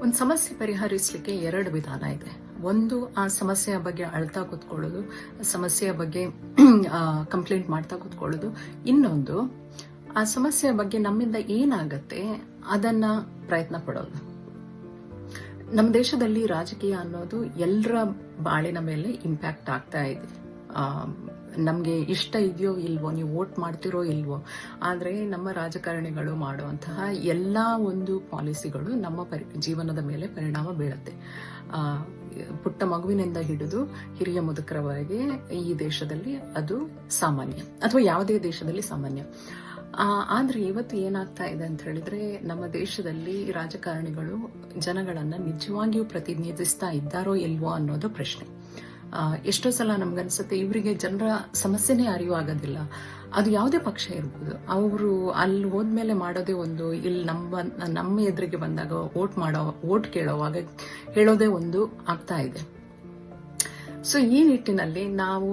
ಒಂದು ಸಮಸ್ಯೆ ಪರಿಹರಿಸಲಿಕ್ಕೆ ಎರಡು ವಿಧಾನ ಇದೆ. ಒಂದು, ಆ ಸಮಸ್ಯೆಯ ಬಗ್ಗೆ ಅಳ್ತಾ ಕೂತ್ಕೊಳ್ಳೋದು, ಸಮಸ್ಯೆಯ ಬಗ್ಗೆ ಕಂಪ್ಲೇಂಟ್ ಮಾಡ್ತಾ ಕೂತ್ಕೊಳ್ಳೋದು. ಇನ್ನೊಂದು, ಆ ಸಮಸ್ಯೆಯ ಬಗ್ಗೆ ನಮ್ಮಿಂದ ಏನಾಗತ್ತೆ ಅದನ್ನ ಪ್ರಯತ್ನ ಪಡೋದು. ನಮ್ಮ ದೇಶದಲ್ಲಿ ರಾಜಕೀಯ ಅನ್ನೋದು ಎಲ್ಲರ ಬಾಳಿನ ಮೇಲೆ ಇಂಪ್ಯಾಕ್ಟ್ ಆಗ್ತಾ ಇದೆ. ನಮಗೆ ಇಷ್ಟ ಇದೆಯೋ ಇಲ್ವೋ, ನೀವು ವೋಟ್ ಮಾಡ್ತಿರೋ ಇಲ್ವೋ, ಆದರೆ ನಮ್ಮ ರಾಜಕಾರಣಿಗಳು ಮಾಡುವಂತಹ ಎಲ್ಲ ಒಂದು ಪಾಲಿಸಿಗಳು ನಮ್ಮ ಪರಿ, ಜೀವನದ ಮೇಲೆ ಪರಿಣಾಮ ಬೀಳುತ್ತೆ ಪುಟ್ಟ ಮಗುವಿನಿಂದ ಹಿಡಿದು ಹಿರಿಯ ಮುದುಕರವರೆಗೆ ಈ ದೇಶದಲ್ಲಿ ಅದು ಸಾಮಾನ್ಯ, ಅಥವಾ ಯಾವುದೇ ದೇಶದಲ್ಲಿ ಸಾಮಾನ್ಯ. ಆದರೆ ಇವತ್ತು ಏನಾಗ್ತಾ ಇದೆ ಅಂತ ಹೇಳಿದ್ರೆ ನಮ್ಮ ದೇಶದಲ್ಲಿ ರಾಜಕಾರಣಿಗಳು ಜನಗಳನ್ನ ನಿಜವಾಗಿಯೂ ಪ್ರತಿನಿಧಿಸ್ತಾ ಇದ್ದಾರೋ ಇಲ್ವೋ ಅನ್ನೋದು ಪ್ರಶ್ನೆ. ಎಷ್ಟೋ ಸಲ ನಮ್ಗನ್ಸುತ್ತೆ, ಇವರಿಗೆ ಜನರ ಸಮಸ್ಯೆನೇ ಅರಿವಾಗೋದಿಲ್ಲ ಅದು ಯಾವುದೇ ಪಕ್ಷ ಇರ್ಬೋದು. ಅವರು ಅಲ್ಲಿ ಹೋದ್ಮೇಲೆ ಮಾಡೋದೇ ಒಂದು, ಇಲ್ಲಿ ನಮ್ಮ ನಮ್ಮ ಎದುರಿಗೆ ಬಂದಾಗ ವೋಟ್ ಮಾಡೋ, ವೋಟ್ ಕೇಳೋವಾಗ ಹೇಳೋದೇ ಒಂದು ಆಗ್ತಾ ಇದೆ. ಸೊ ಈ ನಿಟ್ಟಿನಲ್ಲಿ ನಾವು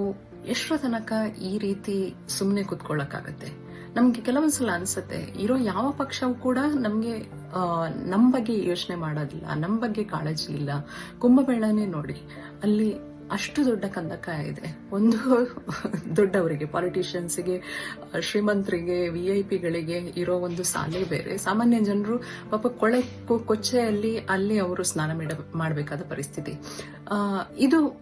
ಎಷ್ಟೋ ತನಕ ಈ ರೀತಿ ಸುಮ್ಮನೆ ಕುತ್ಕೊಳ್ಳೋಕ್ಕಾಗತ್ತೆ. ನಮ್ಗೆ ಕೆಲವೊಂದ್ಸಲ ಅನ್ಸುತ್ತೆ, ಇರೋ ಯಾವ ಪಕ್ಷವೂ ಕೂಡ ನಮ್ಗೆ ನಮ್ಮ ನಮ್ ಬಗ್ಗೆ ಯೋಚನೆ ಮಾಡೋದಿಲ್ಲ ನಮ್ಮ ಬಗ್ಗೆ ಕಾಳಜಿ ಇಲ್ಲ. ಕುಂಭಮೇಳನೇ ನೋಡಿ, ಅಲ್ಲಿ ಅಷ್ಟು ದೊಡ್ಡ ಕಂದಕ ಇದೆ. ಒಂದು ದೊಡ್ಡವರಿಗೆ ಪಾಲಿಟಿಷಿಯನ್ಸ್ಗೆ ಶ್ರೀಮಂತರಿಗೆ ವಿ ಐ ಪಿಗಳಿಗೆ ಇರೋ ಒಂದು ಸಾಲೆ ಬೇರೆ. ಸಾಮಾನ್ಯ ಜನರು ಪಾಪ ಕೊಳೆ ಕೊಚ್ಚೆಯಲ್ಲಿ ಅಲ್ಲಿ ಅವರು ಸ್ನಾನ ಮಾಡ- ಮಾಡಬೇಕಾದ ಪರಿಸ್ಥಿತಿ. ಇದು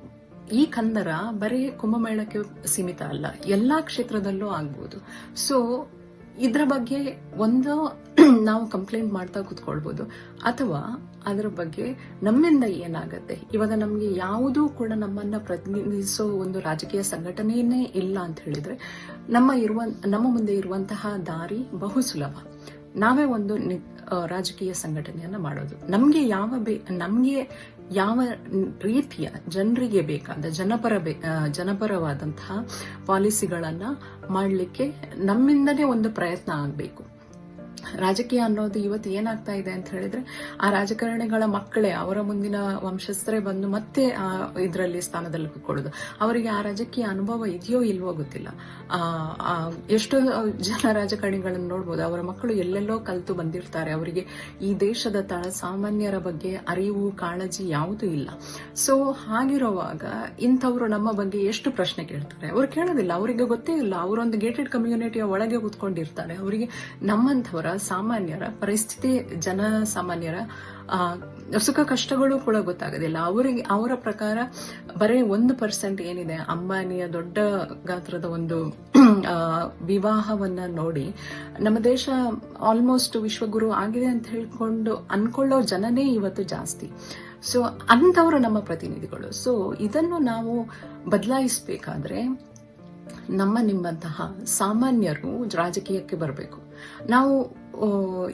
ಈ ಕಂದರ ಬರೀ ಕುಂಭಮೇಳಕ್ಕೆ ಸೀಮಿತ ಅಲ್ಲ, ಎಲ್ಲಾ ಕ್ಷೇತ್ರದಲ್ಲೂ ಆಗ್ಬೋದು. ಸೊ ಇದ್ರ ಬಗ್ಗೆ ಒಂದು ನಾವು ಕಂಪ್ಲೇಂಟ್ ಮಾಡ್ತಾ ಕೂತ್ಕೊಳ್ಬೋದು. ಅಥವಾ ಅದರ ಬಗ್ಗೆ ನಮ್ಮಿಂದ ಏನಾಗತ್ತೆ? ಇವಾಗ ನಮ್ಗೆ ಯಾವುದೂ ಕೂಡ ನಮ್ಮನ್ನ ಪ್ರತಿನಿಧಿಸೋ ಒಂದು ರಾಜಕೀಯ ಸಂಘಟನೆಯೇ ಇಲ್ಲ ಅಂತ ಹೇಳಿದ್ರೆ, ನಮ್ಮ ಇರುವ, ನಮ್ಮ ಮುಂದೆ ಇರುವಂತಹ ದಾರಿ ಬಹು ಸುಲಭ ನಾವೇ ಒಂದು ರಾಜಕೀಯ ಸಂಘಟನೆಯನ್ನ ಮಾಡೋದು. ನಮ್ಗೆ ಯಾವ ಬೇ, ನಮ್ಗೆ ಯಾವ ರೀತಿಯ ಜನರಿಗೆ ಬೇಕಾದ, ಜನಪರ ಜನಪರವಾದಂತಹ ಪಾಲಿಸಿಗಳನ್ನ ಮಾಡಲಿಕ್ಕೆ ನಮ್ಮಿಂದನೇ ಒಂದು ಪ್ರಯತ್ನ ಆಗಬೇಕು. ರಾಜಕೀಯ ಅನ್ನೋದು ಇವತ್ತು ಏನಾಗ್ತಾ ಇದೆ ಅಂತ ಹೇಳಿದ್ರೆ, ಆ ರಾಜಕಾರಣಿಗಳ ಮಕ್ಕಳೇ, ಅವರ ಮುಂದಿನ ವಂಶಸ್ಥರೇ ಬಂದು ಮತ್ತೆ ಇದರಲ್ಲಿ ಸ್ಥಾನದಲ್ಲಿ ಕೂತ್ಕೊಳ್ಳೋದು. ಅವರಿಗೆ ಆ ರಾಜಕೀಯ ಅನುಭವ ಇದೆಯೋ ಇಲ್ವೋ ಗೊತ್ತಿಲ್ಲ. ಎಷ್ಟೋ ಜನ ರಾಜಕಾರಣಿಗಳನ್ನು ನೋಡ್ಬೋದು, ಅವರ ಮಕ್ಕಳು ಎಲ್ಲೆಲ್ಲೋ ಕಲಿತು ಬಂದಿರ್ತಾರೆ. ಅವರಿಗೆ ಈ ದೇಶದ ತಳ ಸಾಮಾನ್ಯರ ಬಗ್ಗೆ ಅರಿವು, ಕಾಳಜಿ ಯಾವುದೂ ಇಲ್ಲ. ಸೊ ಹಾಗಿರುವಾಗ ಇಂಥವ್ರು ನಮ್ಮ ಬಗ್ಗೆ ಎಷ್ಟು ಪ್ರಶ್ನೆ ಕೇಳ್ತಾರೆ? ಅವ್ರು ಕೇಳೋದಿಲ್ಲ. ಅವರಿಗೆ ಗೊತ್ತೇ ಇಲ್ಲ. ಅವರೊಂದು ಗೇಟೆಡ್ ಕಮ್ಯುನಿಟಿಯ ಒಳಗೆ ಕೂತ್ಕೊಂಡಿರ್ತಾರೆ. ಅವರಿಗೆ ನಮ್ಮಂಥವರ ಸಾಮಾನ್ಯರ ಪರಿಸ್ಥಿತಿ, ಜನ ಸಾಮಾನ್ಯರ ಸುಖ ಕಷ್ಟಗಳು ಕೂಡ ಗೊತ್ತಾಗೋದಿಲ್ಲ. ಅವರಿಗೆ, ಅವರ ಪ್ರಕಾರ ಬರೀ ಒಂದು ಪರ್ಸೆಂಟ್ ಏನಿದೆ? ಅಂಬಾನಿಯ ದೊಡ್ಡ ಗಾತ್ರದ ಒಂದು ವಿವಾಹವನ್ನ ನೋಡಿ ನಮ್ಮ ದೇಶ ಆಲ್ಮೋಸ್ಟ್ ವಿಶ್ವಗುರು ಆಗಿದೆ ಅಂತ ಹೇಳ್ಕೊಂಡು ಅನ್ಕೊಳ್ಳೋ ಜನನೇ ಇವತ್ತು ಜಾಸ್ತಿ. ಸೊ ಅಂಥವರು ನಮ್ಮ ಪ್ರತಿನಿಧಿಗಳು. ಸೊ ಇದನ್ನು ನಾವು ಬದಲಾಯಿಸಬೇಕಾದ್ರೆ ನಮ್ಮ ನಿಮ್ಮಂತಹ ಸಾಮಾನ್ಯರು ರಾಜಕೀಯಕ್ಕೆ ಬರಬೇಕು. ನಾವು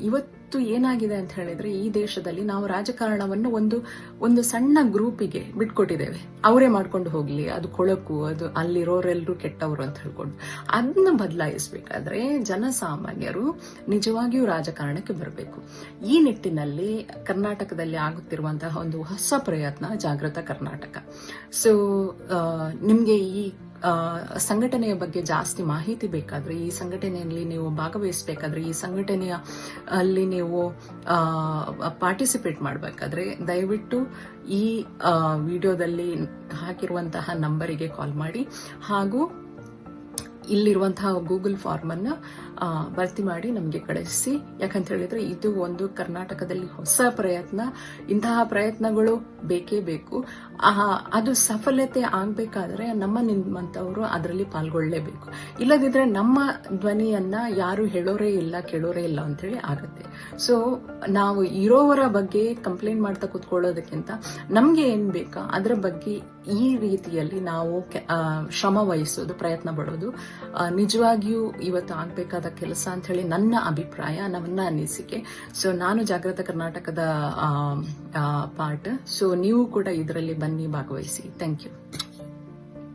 ಇವತ್ತು ಏನಾಗಿದೆ ಅಂತ ಹೇಳಿದ್ರೆ ಈ ದೇಶದಲ್ಲಿ ನಾವು ರಾಜಕಾರಣವನ್ನು ಒಂದು ಒಂದು ಸಣ್ಣ ಗ್ರೂಪಿಗೆ ಬಿಟ್ಕೊಟ್ಟಿದ್ದೇವೆ. ಅವರೇ ಮಾಡ್ಕೊಂಡು ಹೋಗ್ಲಿ, ಅದು ಕೊಳಕು, ಅದು ಅಲ್ಲಿರೋರೆಲ್ಲರೂ ಕೆಟ್ಟವರು ಅಂತ ಹೇಳ್ಕೊಂಡು. ಅದನ್ನ ಬದಲಾಯಿಸಬೇಕಾದ್ರೆ ಜನಸಾಮಾನ್ಯರು ನಿಜವಾಗಿಯೂ ರಾಜಕಾರಣಕ್ಕೆ ಬರಬೇಕು. ಈ ನಿಟ್ಟಿನಲ್ಲಿ ಕರ್ನಾಟಕದಲ್ಲಿ ಆಗುತ್ತಿರುವಂತಹ ಒಂದು ಹೊಸ ಪ್ರಯತ್ನ ಜಾಗೃತ ಕರ್ನಾಟಕ. ಸೊ ನಿಮಗೆ ಈ ಸಂಘಟನೆಯ ಬಗ್ಗೆ ಜಾಸ್ತಿ ಮಾಹಿತಿ ಬೇಕಾದ್ರೆ, ಈ ಸಂಘಟನೆಯಲ್ಲಿ ನೀವು ಭಾಗವಹಿಸಬೇಕಾದ್ರೆ, ಈ ಸಂಘಟನೆಯ ಅಲ್ಲಿ ನೀವು ಪಾರ್ಟಿಸಿಪೇಟ್ ಮಾಡಬೇಕಾದ್ರೆ, ದಯವಿಟ್ಟು ಈ ವಿಡಿಯೋದಲ್ಲಿ ಹಾಕಿರುವಂತಹ ನಂಬರಿಗೆ ಕಾಲ್ ಮಾಡಿ. ಹಾಗೂ ಇಲ್ಲಿರುವಂತಹ ಗೂಗಲ್ ಫಾರ್ಮ್ ಅನ್ನ ಭರ್ತಿ ಮಾಡಿ ನಮಗೆ ಕಳಿಸಿ. ಯಾಕಂತ ಹೇಳಿದ್ರೆ ಇದು ಒಂದು ಕರ್ನಾಟಕದಲ್ಲಿ ಹೊಸ ಪ್ರಯತ್ನ. ಇಂತಹ ಪ್ರಯತ್ನಗಳು ಬೇಕೇ ಬೇಕು. ಅದು ಸಫಲತೆ ಆಗಬೇಕಾದ್ರೆ ನಮ್ಮ ನಿಮ್ಮಂತವರು ಅದರಲ್ಲಿ ಪಾಲ್ಗೊಳ್ಳಲೇಬೇಕು ಇಲ್ಲದಿದ್ರೆ ನಮ್ಮ ಧ್ವನಿಯನ್ನ ಯಾರು ಹೇಳೋರೇ ಇಲ್ಲ, ಕೇಳೋರೇ ಇಲ್ಲ ಅಂತೇಳಿ ಆಗುತ್ತೆ. ಸೊ ನಾವು ಇರೋವರ ಬಗ್ಗೆ ಕಂಪ್ಲೇಂಟ್ ಮಾಡ್ತಾ ಕೂತ್ಕೊಳ್ಳೋದಕ್ಕಿಂತ ನಮಗೆ ಏನು ಬೇಕಾ? ಅದರ ಬಗ್ಗೆ ಈ ರೀತಿಯಲ್ಲಿ ನಾವು ಶ್ರಮ ವಹಿಸೋದು, ಪ್ರಯತ್ನ ಪಡೋದು ನಿಜವಾಗಿಯೂ ಇವತ್ತು ಆಗಬೇಕಾದ ಕೆಲಸ ಅಂತ ಹೇಳಿ ನನ್ನ ಅಭಿಪ್ರಾಯ, ನನ್ನ ಅನಿಸಿಕೆ. ಸೊ ನಾನು ಜಾಗೃತ ಕರ್ನಾಟಕದ ಪಾರ್ಟ್ ಸೊ ನೀವು ಕೂಡ ಇದರಲ್ಲಿ ಬನ್ನಿ, ಭಾಗವಹಿಸಿ. Thank you